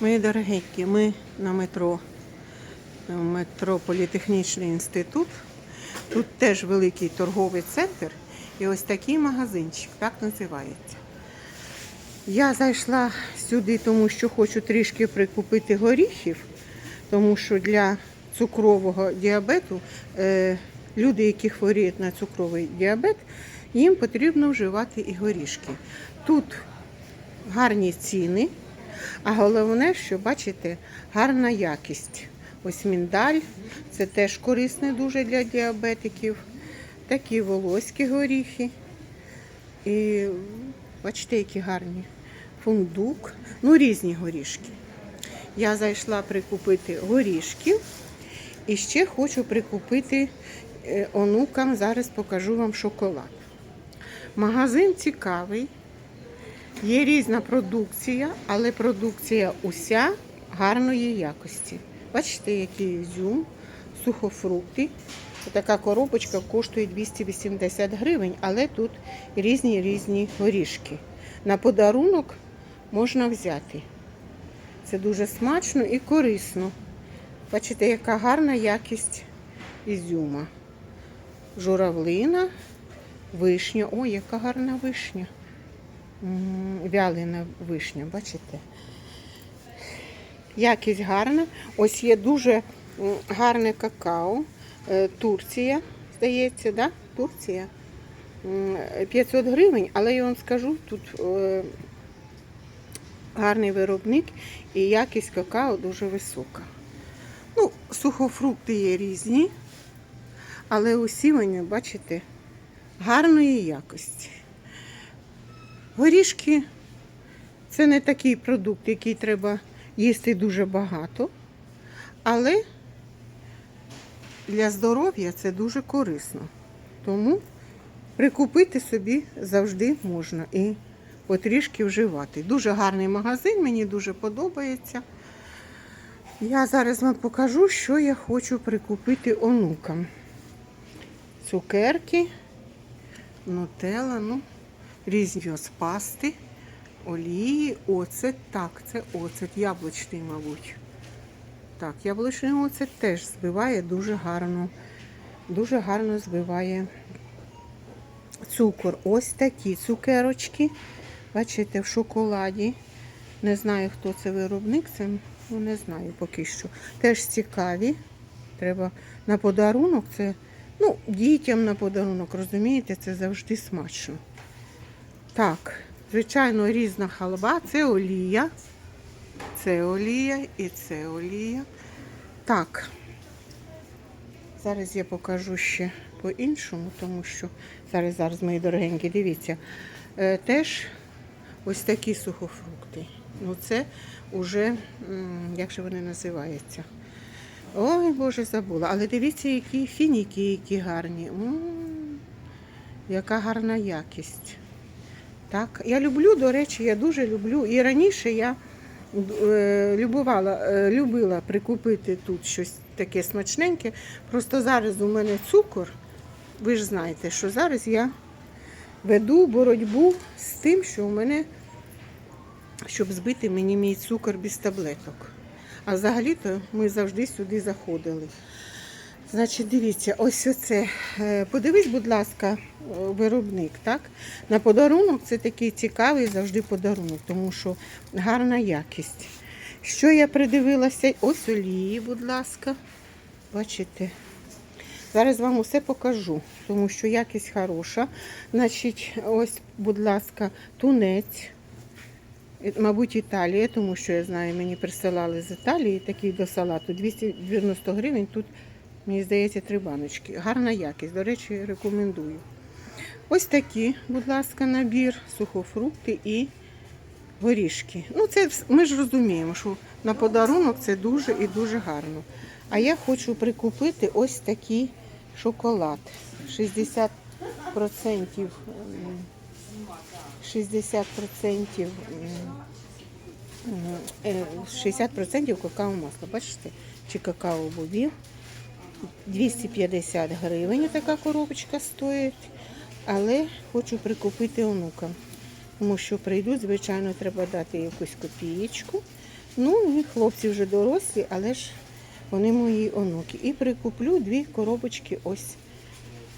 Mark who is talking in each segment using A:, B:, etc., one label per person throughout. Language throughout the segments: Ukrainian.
A: Мої дорогенькі, ми на метро, метро Політехнічний інститут. Тут теж великий торговий центр і ось такий магазинчик, так називається. Я зайшла сюди, тому що хочу трішки прикупити горіхів, тому що для цукрового діабету е, люди, які хворіють на цукровий діабет, їм потрібно вживати і горішки. Тут гарні ціни, а головне, що бачите, гарна якість. Ось міндаль, це теж корисне дуже для діабетиків. Такі волоські горіхи. І бачите, які гарні. Фундук, ну різні горішки. Я зайшла прикупити горішків і ще хочу прикупити е, онукам. Зараз покажу вам шоколад. Магазин цікавий. Є різна продукція, але продукція уся гарної якості. Бачите, який ізюм, сухофрукти. Така коробочка коштує 280 гривень, але тут різні різні горішки. На подарунок можна взяти. Це дуже смачно і корисно. Бачите, яка гарна якість ізюма. Журавлина, вишня. Ой, яка гарна вишня. Вялена вишня, бачите? Якість гарна. Ось є дуже гарне какао. Е, Турція, здається, да? Турція. 500 гривень, але я вам скажу, тут е, гарний виробник і якість какао дуже висока. Ну, сухофрукти є різні, але усі вони, бачите, гарної якості. Горішки це не такий продукт, який треба їсти дуже багато, але для здоров'я це дуже корисно. Тому прикупити собі завжди можна і потрішки вживати. Дуже гарний магазин, мені дуже подобається. Я зараз вам покажу, що я хочу прикупити онукам. Цукерки, нутелла, ну, різні пасти, олії, оцет. Так, це оцет, яблучний, мабуть. Так, яблучний оцет теж збиває дуже гарно. Дуже гарно збиває цукор. Ось такі цукерочки. Бачите, в шоколаді. Не знаю, хто це виробник, це ну, не знаю поки що. Теж цікаві. Треба на подарунок. Це, ну, дітям на подарунок, розумієте, це завжди смачно. Так, звичайно, різна халва. Це олія. Це олія і це олія. Так. Зараз я покажу ще по-іншому, тому що зараз, зараз, мої дорогенькі, дивіться. Е, теж ось такі сухофрукти. Ну, це вже, як же вони називаються? Ой, Боже, забула. Але дивіться, які фініки, які гарні. М, яка гарна якість. Так, я люблю, до речі, я дуже люблю. І раніше я е, любувала, е, любила прикупити тут щось таке смачненьке. Просто зараз у мене цукор. Ви ж знаєте, що зараз я веду боротьбу з тим, що у мене, щоб збити мені мій цукор без таблеток. А взагалі-то ми завжди сюди заходили. Значить, дивіться, ось оце. Е, Подивись, будь ласка, е, виробник, так? На подарунок це такий цікавий завжди подарунок, тому що гарна якість. Що я придивилася? Ось олії, будь ласка. Бачите? Зараз вам усе покажу, тому що якість хороша. Значить, ось, будь ласка, тунець. Е, Мабуть, Італія, тому що я знаю, мені присилали з Італії такий до салату. 290 гривень. Тут, мені здається, три баночки. Гарна якість. До речі, рекомендую. Ось такі, будь ласка, набір, сухофрукти і горішки. Ну, це ми ж розуміємо, що на подарунок це дуже і дуже гарно. А я хочу прикупити ось такий шоколад. 60% 60% е, 60% какао масла. Бачите? Чи какао бобів. 250 гривень така коробочка стоїть. Але хочу прикупити онукам. Тому що прийдуть, звичайно, треба дати якусь копієчку. Ну, і хлопці вже дорослі, але ж вони мої онуки. І прикуплю дві коробочки ось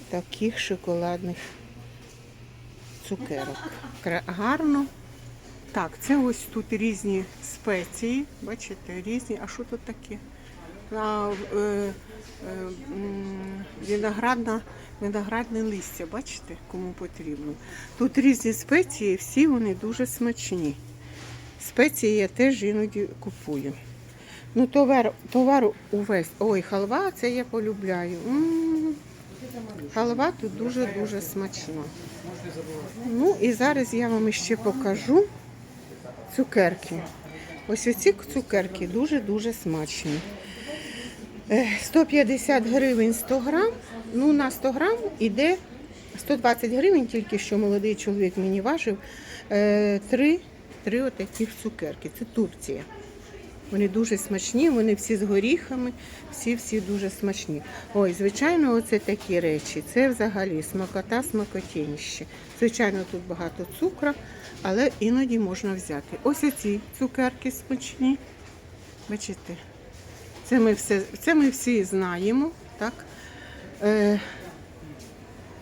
A: таких шоколадних цукерок. Гарно. Так, це ось тут різні спеції. Бачите, різні. А що тут таке? А, е, е, виноградна, виноградне листя, бачите, кому потрібно. Тут різні спеції, всі вони дуже смачні. Спеції я теж іноді купую. Ну, товар, товар увесь. Ой, халва, це я полюбляю. Халва тут дуже-дуже смачна. Ну і зараз я вам ще покажу цукерки. Ось оці цукерки дуже-дуже смачні. Е, 150 гривень 100 грам. Ну, на 100 грам іде 120 гривень, тільки що молодий чоловік мені важив. Е, Три, три отаких цукерки. Це Турція. Вони дуже смачні, вони всі з горіхами, всі-всі дуже смачні. Ой, звичайно, оце такі речі. Це взагалі смакота, смакотєніще. Звичайно, тут багато цукру, але іноді можна взяти. Ось оці цукерки смачні. Бачите? Це ми, все, це ми всі знаємо, так? Е,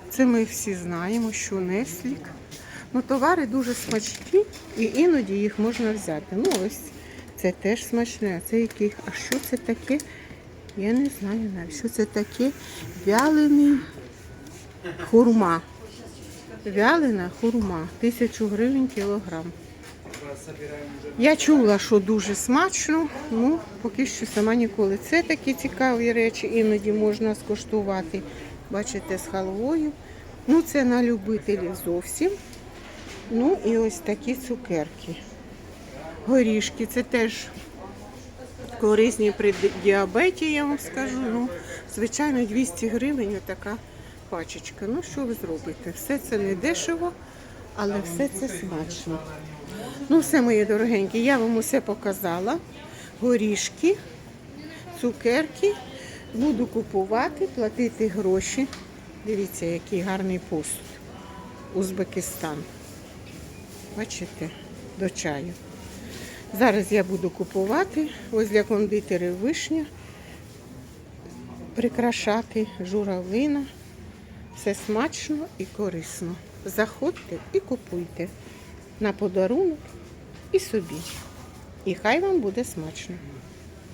A: це ми всі знаємо, що Неслік. Ну, товари дуже смачні і іноді їх можна взяти. Ну, ось це теж смачне. А це який? А що це таке? Я не знаю навіть, що це таке. Вялений хурма. Вялена хурма. Тисячу гривень кілограм. Я чула, що дуже смачно, ну поки що сама ніколи. Це такі цікаві речі, іноді можна скуштувати. Бачите, з халвою. Ну, це на любителів зовсім. Ну і ось такі цукерки. Горішки, це теж корисні при діабеті, я вам скажу. Ну, звичайно, 200 гривень така пачечка. Ну, що ви зробите? Все це не дешево, але все це смачно. Ну, все, мої дорогенькі, я вам усе показала. Горішки, цукерки. Буду купувати, платити гроші. Дивіться, який гарний посуд. Узбекистан. Бачите, до чаю. Зараз я буду купувати. Ось для кондитерів вишня. Прикрашати журавлина. Все смачно і корисно. Заходьте і купуйте на подарунок і собі. І хай вам буде смачно.